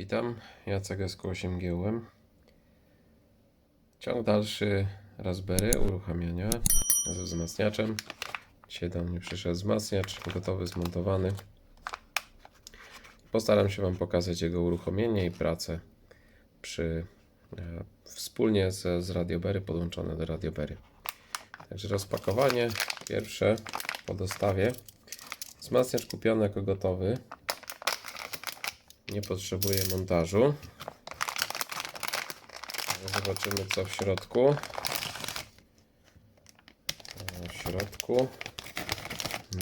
Witam, Jacek SQ8 Giełłem. Ciąg dalszy Raspberry uruchamiania ze wzmacniaczem. Dzisiaj do mnie przyszedł wzmacniacz, gotowy, zmontowany. Postaram się Wam pokazać jego uruchomienie i pracę przy, e, wspólnie z, z Radiobery, podłączone do Radiobery. Także rozpakowanie pierwsze po dostawie. Wzmacniacz kupiony jako gotowy. Nie potrzebuje montażu. Zobaczymy co w środku. W środku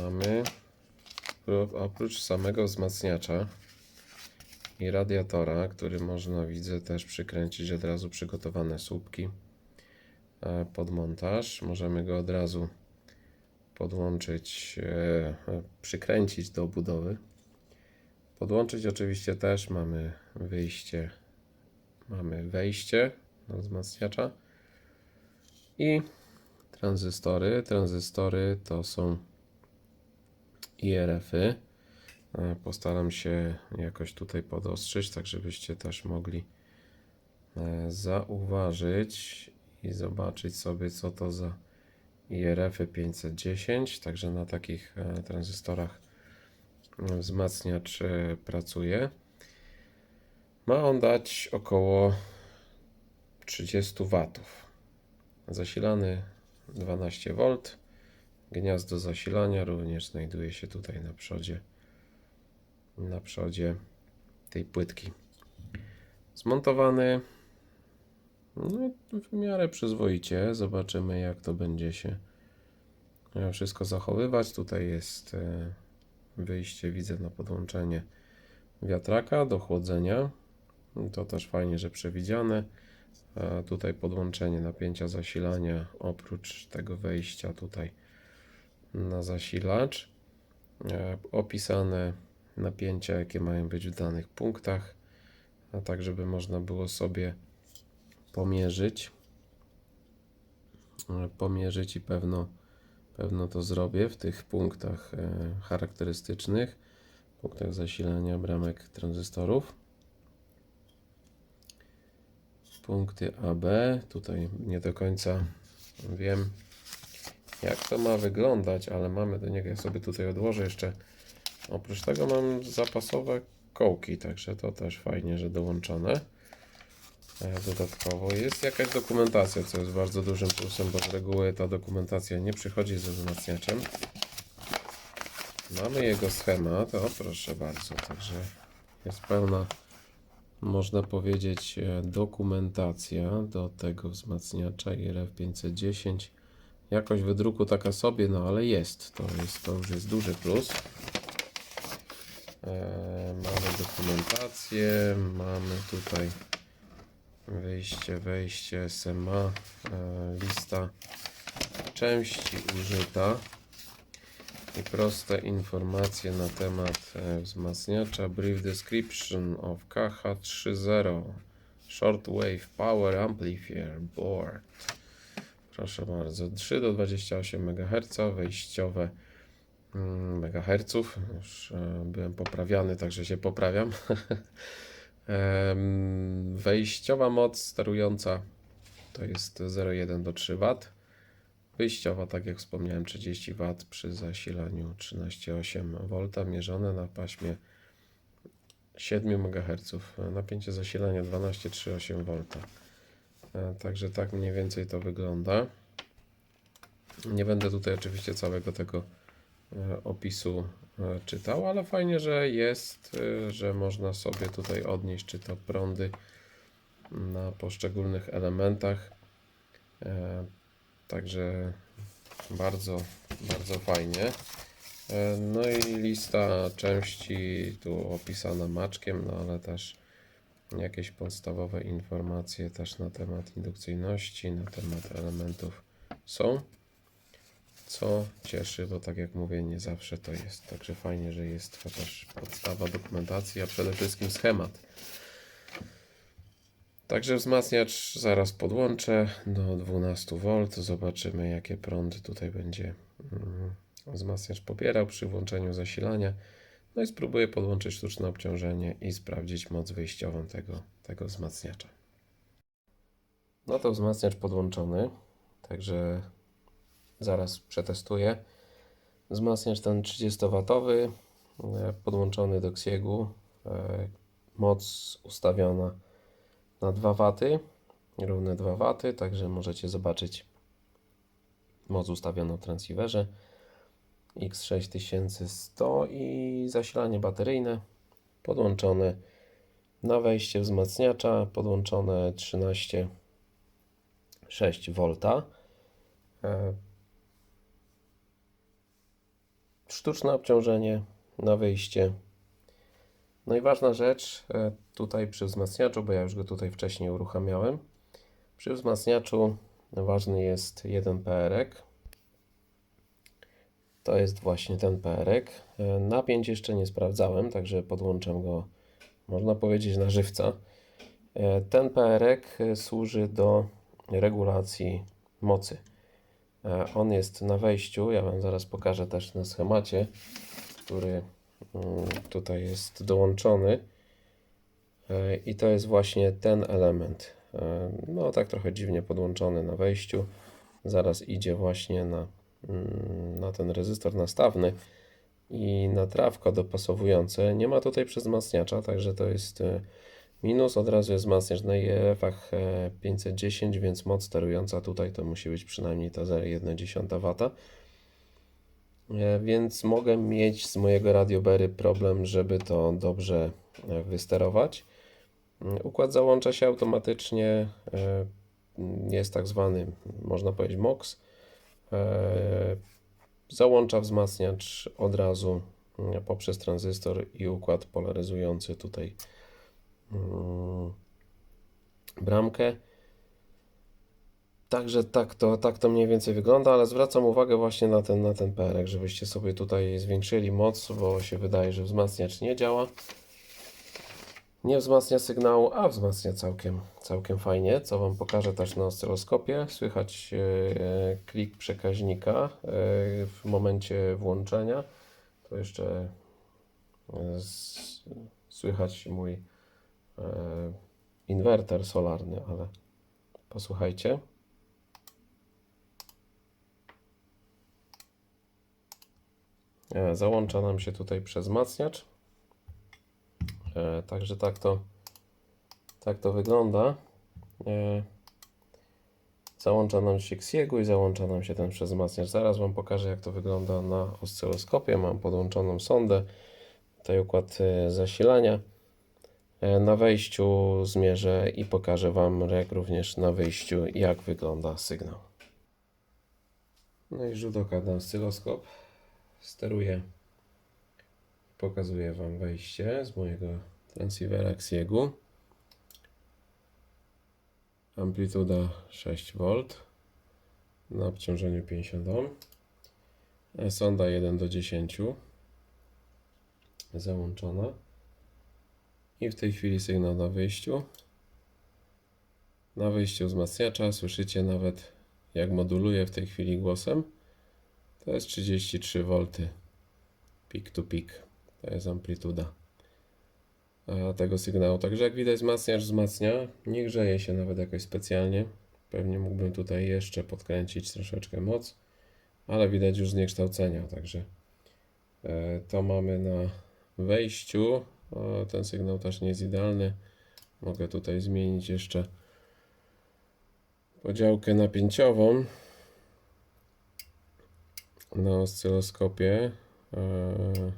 mamy oprócz samego wzmacniacza i radiatora, który można widzę też przykręcić od razu przygotowane słupki e, pod montaż. Możemy go od razu podłączyć, e, przykręcić do obudowy. Podłączyć oczywiście też mamy wyjście, mamy wejście do wzmacniacza i tranzystory. Tranzystory to są IRF-y. Postaram się jakoś tutaj podostrzyć, tak żebyście też mogli e, zauważyć i zobaczyć sobie, co to za IRF-y 510. Także na takich e, tranzystorach wzmacniacz pracuje. Ma on dać około 30 W. Zasilany 12V. Gniazdo zasilania również znajduje się tutaj na przodzie na przodzie tej płytki. Zmontowany no, w miarę przyzwoicie. Zobaczymy jak to będzie się e, wszystko zachowywać. Tutaj jest e, wyjście widzę na podłączenie wiatraka do chłodzenia. To też fajnie, że przewidziane. A tutaj podłączenie napięcia zasilania oprócz tego wejścia tutaj na zasilacz. E, Opisane napięcia, jakie mają być w danych punktach, a tak, żeby można było sobie pomierzyć. E, Pomierzyć i pewno Pewno to zrobię w tych punktach e, charakterystycznych, punktach zasilania bramek tranzystorów. Punkty AB. Tutaj nie do końca wiem, jak to ma wyglądać, ale mamy do niego. Ja sobie tutaj odłożę jeszcze. Oprócz tego mam zapasowe kołki, także to też fajnie, że dołączone. E, Dodatkowo jest jakaś dokumentacja, co jest bardzo dużym plusem, bo z reguły ta dokumentacja nie przychodzi ze wzmacniaczem. Mamy jego schemat, o proszę bardzo, także jest pełna, można powiedzieć, e, dokumentacja do tego wzmacniacza IRF510. Jakość wydruku taka sobie, no ale jest, to, jest, to już jest duży plus. E, mamy dokumentację, mamy tutaj Wyjście, wejście, SMA, e, lista części użyta i proste informacje na temat e, wzmacniacza. Brief description of KH30 Shortwave Power Amplifier Board. Proszę bardzo, 3 do 28 MHz, wejściowe mm, MHz. Już e, byłem poprawiany, także się poprawiam. Wejściowa moc sterująca to jest 0,1 do 3 W. Wyjściowa, tak jak wspomniałem, 30 W przy zasilaniu 13,8 V mierzone na paśmie 7 MHz. Napięcie zasilania 12,38 V. E, Także tak mniej więcej to wygląda. Nie będę tutaj oczywiście całego tego e, opisu czytał, ale fajnie, że jest, e, że można sobie tutaj odnieść czy to prądy na poszczególnych elementach. E, Także bardzo, bardzo fajnie. E, No i lista części tu opisana maczkiem, no ale też jakieś podstawowe informacje też na temat indukcyjności, na temat elementów są co cieszy, bo tak jak mówię, nie zawsze to jest. Także fajnie, że jest chociaż podstawa dokumentacji, a przede wszystkim schemat. Także wzmacniacz zaraz podłączę do 12 V. Zobaczymy, jakie prądy tutaj będzie mm, wzmacniacz pobierał przy włączeniu zasilania. No i spróbuję podłączyć sztuczne obciążenie i sprawdzić moc wyjściową tego, tego wzmacniacza. No to wzmacniacz podłączony, także zaraz przetestuję. Wzmacniacz ten 30W, e, podłączony do Xiegu, e, moc ustawiona na 2 W, równe 2 W, także możecie zobaczyć moc ustawioną w transceiverze. X6100 i zasilanie bateryjne podłączone na wejście wzmacniacza, podłączone 13,6 V. E, Sztuczne obciążenie na wyjście. No i ważna rzecz e, tutaj przy wzmacniaczu, bo ja już go tutaj wcześniej uruchamiałem. Przy wzmacniaczu ważny jest jeden PRek. To jest właśnie ten PRek. E, Napięć jeszcze nie sprawdzałem, także podłączam go, można powiedzieć, na żywca. E, Ten PRek e, służy do regulacji mocy. E, On jest na wejściu, ja Wam zaraz pokażę też na schemacie, który mm, tutaj jest dołączony. E, I to jest właśnie ten element. E, No, tak trochę dziwnie podłączony na wejściu. Zaraz idzie właśnie na, mm, na ten rezystor nastawny i na trawko dopasowujące. Nie ma tutaj przezmacniacza, także to jest minus. Od razu jest wzmacniacz na IEF-ach e, 510, więc moc sterująca tutaj to musi być przynajmniej ta 0,1 W. E, Więc mogę mieć z mojego radiobery problem, żeby to dobrze e, wysterować. Układ załącza się automatycznie. e, Jest tak zwany, można powiedzieć, MOX. E, Załącza wzmacniacz od razu poprzez tranzystor i układ polaryzujący tutaj bramkę. Także tak to, tak to mniej więcej wygląda, ale zwracam uwagę właśnie na ten, na ten perek, żebyście sobie tutaj zwiększyli moc, bo się wydaje, że wzmacniacz nie działa. Nie wzmacnia sygnału, a wzmacnia całkiem, całkiem fajnie, co Wam pokażę też na oscyloskopie. Słychać e, klik przekaźnika e, w momencie włączenia. To jeszcze e, słychać mój inwerter solarny, ale posłuchajcie. E, Załącza nam się tutaj przez wzmacniacz. E, Także tak to, tak to wygląda. E, Załącza nam się Xiegu i załącza nam się ten przezmacniacz. Zaraz Wam pokażę, jak to wygląda na oscyloskopie. Mam podłączoną sondę, tutaj układ e, zasilania. E, Na wejściu zmierzę i pokażę Wam, jak również na wyjściu, jak wygląda sygnał. No i rzut oka na oscyloskop. Steruję Pokazuję Wam wejście z mojego transceivera Xiegu. Amplituda 6V na obciążeniu 50 ohm. E, Sonda 1 do 10 załączona. I w tej chwili sygnał na wyjściu. Na wyjściu wzmacniacza słyszycie nawet jak moduluje w tej chwili głosem. To jest 33 V peak to peak. To jest amplituda tego sygnału. Także jak widać wzmacniacz wzmacnia, nie grzeje się nawet jakoś specjalnie. Pewnie mógłbym tutaj jeszcze podkręcić troszeczkę moc, ale widać już zniekształcenia, także e, to mamy na wejściu. Ten sygnał też nie jest idealny. Mogę tutaj zmienić jeszcze podziałkę napięciową na oscyloskopie. E,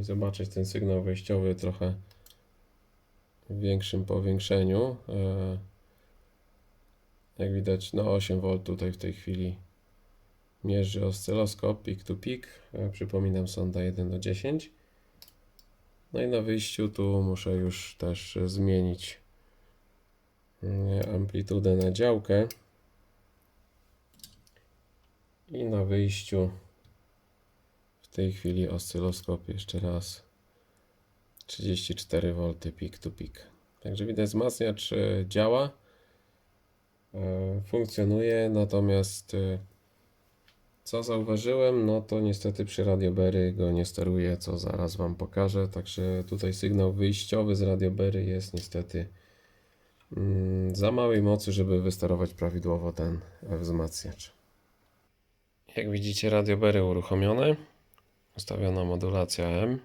i zobaczyć ten sygnał wejściowy trochę w większym powiększeniu. E, Jak widać, no 8 V tutaj w tej chwili mierzy oscyloskop peak to peak. E, Przypominam, sonda 1 do 10. No i na wyjściu tu muszę już też zmienić mm, amplitudę na działkę. I na wyjściu w tej chwili oscyloskop jeszcze raz 34 V peak to peak. Także widać wzmacniacz działa, e, funkcjonuje, natomiast e, Co zauważyłem, no to niestety przy Radioberry go nie steruję, co zaraz Wam pokażę. Także tutaj sygnał wyjściowy z Radioberry jest niestety mm, za małej mocy, żeby wysterować prawidłowo ten wzmacniacz. Jak widzicie, Radioberry uruchomione, ustawiona modulacja M.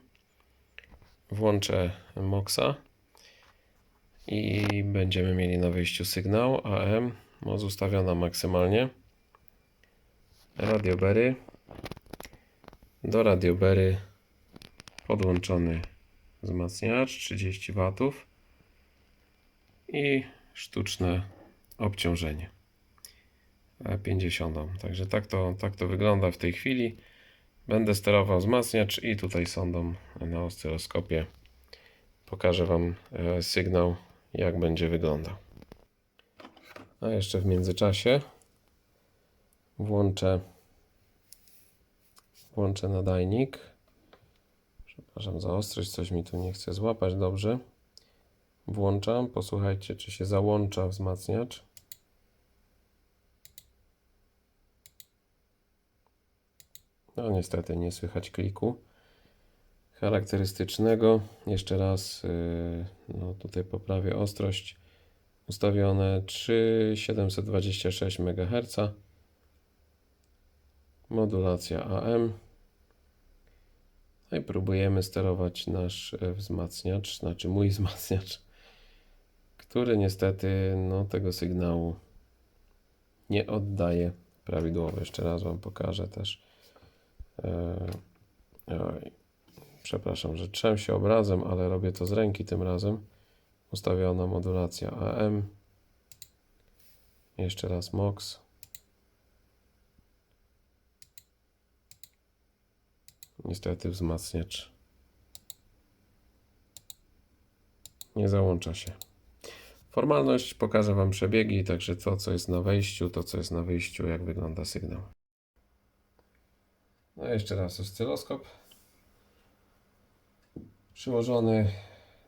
Włączę MOXa i będziemy mieli na wyjściu sygnał AM, moc ustawiona maksymalnie. Radioberry. Do Radioberry podłączony wzmacniacz 30 W i sztuczne obciążenie e, 50 ohm. Także tak to, tak to wygląda w tej chwili. Będę sterował wzmacniacz i tutaj sondą na oscyloskopie pokażę Wam e, sygnał, jak będzie wyglądał. A jeszcze w międzyczasie włączę włączę nadajnik. Przepraszam za ostrość, coś mi tu nie chce złapać dobrze. Włączam, posłuchajcie, czy się załącza wzmacniacz. No niestety nie słychać kliku charakterystycznego. Jeszcze raz, yy, no tutaj poprawię ostrość. Ustawione 3,726 MHz. Modulacja AM. No i próbujemy sterować nasz e, wzmacniacz, znaczy mój wzmacniacz, który niestety no, tego sygnału nie oddaje prawidłowo. Jeszcze raz Wam pokażę też. E, przepraszam, że trzem się obrazem, ale robię to z ręki tym razem. Ustawiona modulacja AM. Jeszcze raz MOX. Niestety wzmacniacz nie załącza się. Formalność pokażę Wam przebiegi, także to co jest na wejściu, to co jest na wyjściu, jak wygląda sygnał. No jeszcze raz oscyloskop przyłożony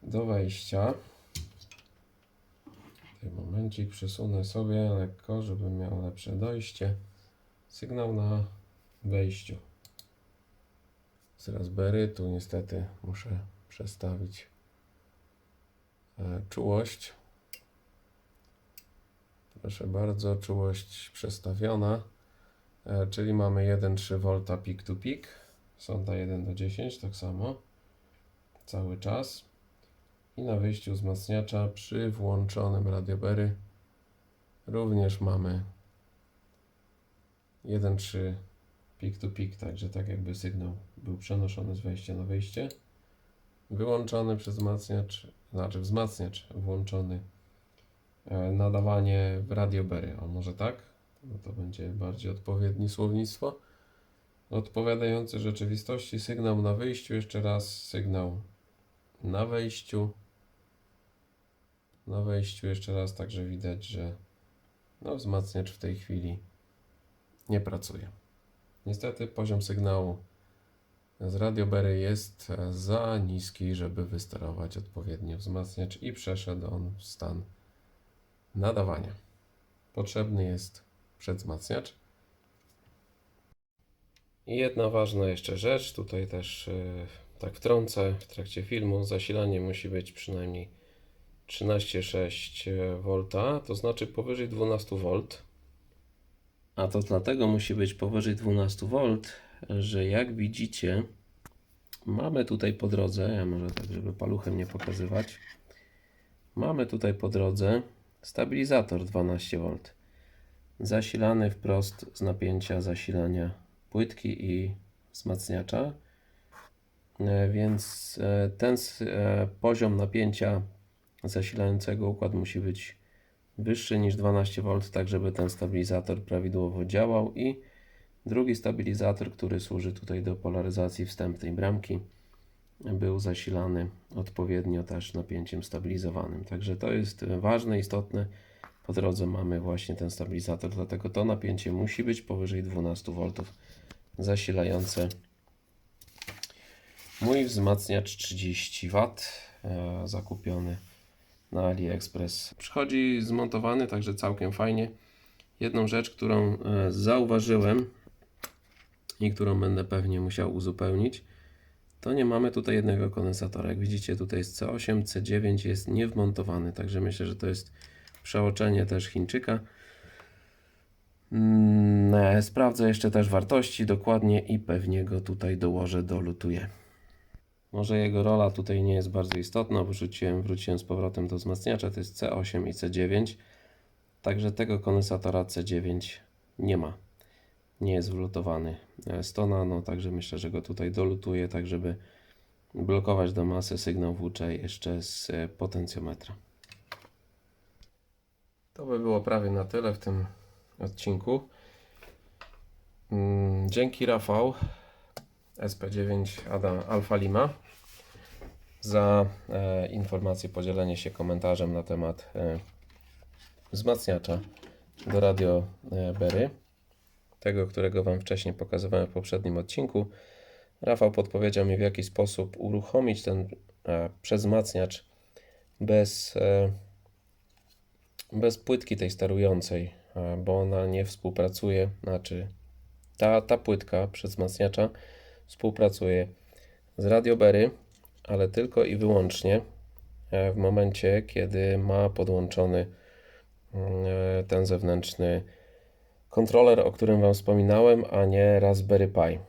do wejścia. W tym momencie przesunę sobie lekko, żeby miał lepsze dojście. Sygnał na wejściu z Raspberry. Tu niestety muszę przestawić e, czułość. Proszę bardzo, czułość przestawiona, e, czyli mamy 1,3 V peak to peak. Sonda 1 do 10, tak samo cały czas. I na wyjściu wzmacniacza przy włączonym radiobery również mamy 1,3 peak to peak, także tak jakby sygnał był przenoszony z wejścia na wejście. Wyłączony przez wzmacniacz, znaczy wzmacniacz włączony. E, Nadawanie w radiobery, o może tak? No to będzie bardziej odpowiednie słownictwo. Odpowiadający rzeczywistości sygnał na wyjściu, jeszcze raz sygnał na wejściu. Na wejściu jeszcze raz, także widać, że no, wzmacniacz w tej chwili nie pracuje. Niestety poziom sygnału z radiobery jest e, za niski, żeby wysterować odpowiednio wzmacniacz i przeszedł on w stan nadawania. Potrzebny jest przedwzmacniacz. I jedna ważna jeszcze rzecz, tutaj też e, tak wtrącę w trakcie filmu, zasilanie musi być przynajmniej 13,6 V, to znaczy powyżej 12 V. A to dlatego musi być powyżej 12 V, że jak widzicie, mamy tutaj po drodze, ja może tak, żeby paluchem nie pokazywać, mamy tutaj po drodze stabilizator 12 V, zasilany wprost z napięcia zasilania płytki i wzmacniacza. E, Więc e, ten e, poziom napięcia zasilającego układ musi być wyższy niż 12 V, tak żeby ten stabilizator prawidłowo działał i drugi stabilizator, który służy tutaj do polaryzacji wstępnej bramki, był zasilany odpowiednio też napięciem stabilizowanym. Także to jest ważne, istotne. Po drodze mamy właśnie ten stabilizator, dlatego to napięcie musi być powyżej 12 V zasilające mój wzmacniacz 30 W e, zakupiony na AliExpress. Przychodzi zmontowany, także całkiem fajnie. Jedną rzecz, którą e, zauważyłem, i którą będę pewnie musiał uzupełnić, to nie mamy tutaj jednego kondensatora. Jak widzicie, tutaj jest C8, C9 jest niewmontowany, także myślę, że to jest przeoczenie też Chińczyka. Mm, e, Sprawdzę jeszcze też wartości dokładnie i pewnie go tutaj dołożę, dolutuję. Może jego rola tutaj nie jest bardzo istotna, bo wrzuciłem, wróciłem z powrotem do wzmacniacza, to jest C8 i C9. Także tego kondensatora C9 nie ma. Nie jest wlutowany 100 nano, także myślę, że go tutaj dolutuję, tak żeby blokować do masy sygnał włóczę jeszcze z e, potencjometra. To by było prawie na tyle w tym odcinku. Mm, Dzięki Rafał SP9 Adam Alfa Lima za e, informację, podzielenie się komentarzem na temat e, wzmacniacza do radio e, Berry, tego, którego Wam wcześniej pokazywałem w poprzednim odcinku. Rafał podpowiedział mi, w jaki sposób uruchomić ten e, przezmacniacz bez, e, bez płytki tej sterującej, e, bo ona nie współpracuje, znaczy ta, ta płytka przezmacniacza współpracuje z Radioberry, ale tylko i wyłącznie e, w momencie, kiedy ma podłączony mm, e, ten zewnętrzny kontroler, o którym Wam wspominałem, a nie Raspberry Pi.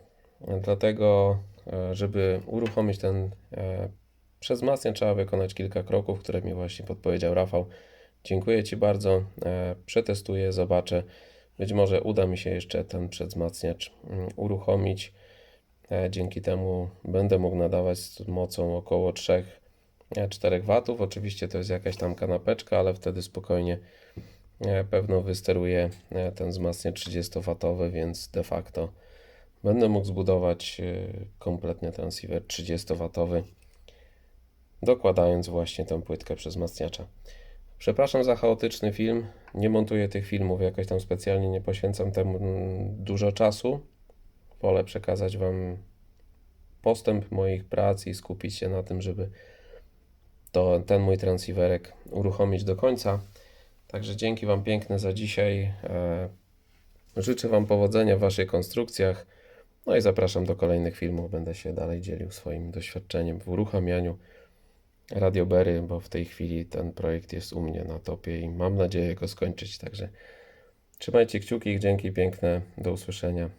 Dlatego, e, żeby uruchomić ten przezmacniacz, trzeba wykonać kilka kroków, które mi właśnie podpowiedział Rafał. Dziękuję Ci bardzo. Przetestuję, zobaczę. Być może uda mi się jeszcze ten przezmacniacz mm, uruchomić. E, Dzięki temu będę mógł nadawać z mocą około 3-4 W. Oczywiście to jest jakaś tam kanapeczka, ale wtedy spokojnie e, pewno wysteruję e, ten wzmacniacz 30W, więc de facto będę mógł zbudować e, kompletnie transceiver 30W, dokładając właśnie tę płytkę przezmacniacza. Przepraszam za chaotyczny film. Nie montuję tych filmów jakoś tam specjalnie, nie poświęcam temu mm, dużo czasu. Wolę przekazać Wam postęp moich prac i skupić się na tym, żeby to, ten mój transceiverek uruchomić do końca. Także dzięki Wam piękne za dzisiaj. E, Życzę Wam powodzenia w Waszych konstrukcjach. No i zapraszam do kolejnych filmów. Będę się dalej dzielił swoim doświadczeniem w uruchamianiu Radiobery, bo w tej chwili ten projekt jest u mnie na topie i mam nadzieję go skończyć. Także trzymajcie kciuki, dzięki piękne, do usłyszenia.